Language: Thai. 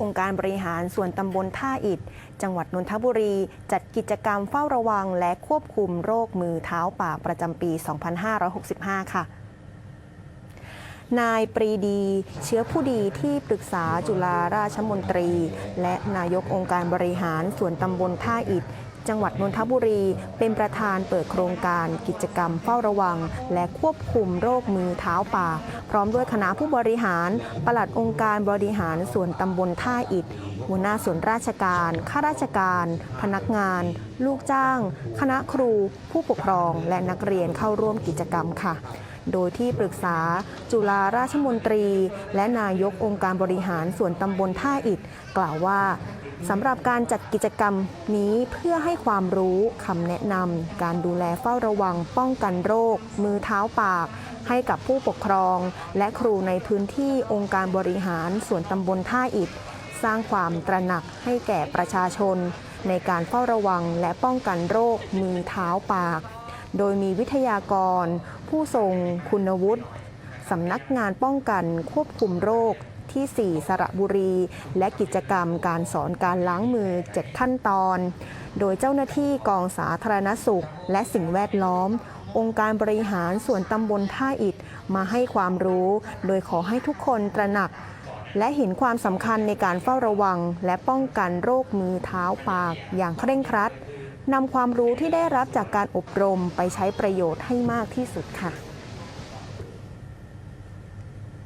องค์การบริหารส่วนตำบลท่าอิดจังหวัดนนทบุรี จัดกิจกรรมเฝ้าระวังและควบคุมโรคมือเท้าปากประจำปี 2565 ค่ะนายปรีดี เชื้อผู้ดีที่ปรึกษาจุฬาราชมนตรี และนายกองค์การบริหารส่วนตำบลท่าอิฐ จังหวัดนนทบุรี เป็นประธานเปิดโครงการกิจกรรมเฝ้าระวัง และควบคุมโรคมือเท้าปาก พร้อมด้วยคณะผู้บริหาร ปลัดองค์การบริหารส่วนตำบลท่าอิฐหัวหน้าส่วนราชการ ข้าราชการ พนักงานลูกจ้าง คณะครู ผู้ปกครองและนักเรียนเข้าร่วมกิจกรรมค่ะ โดยที่ปรึกษาจุฬาราชมนตรี และนายกองค์การบริหารส่วนตำบลท่าอิฐกล่าวว่าสำหรับการจัดกิจกรรมนี้เพื่อให้ความรู้คำแนะนำการดูแลเฝ้าระวังป้องกันโรค มือเท้าปาก ให้กับผู้ปกครอง และครูในพื้นที่องค์การบริหารส่วนตำบลท่าอิฐสร้างความตระหนักให้แก่ประชาชน ในการเฝ้าระวังและป้องกันโรคมือเท้าปาก โดยมีวิทยากร ผู้ทรงคุณวุฒิสำนักงานป้องกันควบคุมโรคที่ 4 สระบุรี และกิจกรรมการสอนการล้างมือ 7 ขั้นตอน โดยเจ้าหน้าที่กองสาธารณสุข และสิ่งแวดล้อม องค์การบริหารส่วนตำบลท่าอิฐมาให้ความรู้ โดยขอให้ทุกคนตระหนัก และเห็นความสำคัญในการเฝ้าระวัง และป้องกันโรคมือเท้าปาก อย่างเคร่งครัดนำความรู้ที่ได้รับจากการอบรมไปใช้ประโยชน์ให้มากที่สุดค่ะ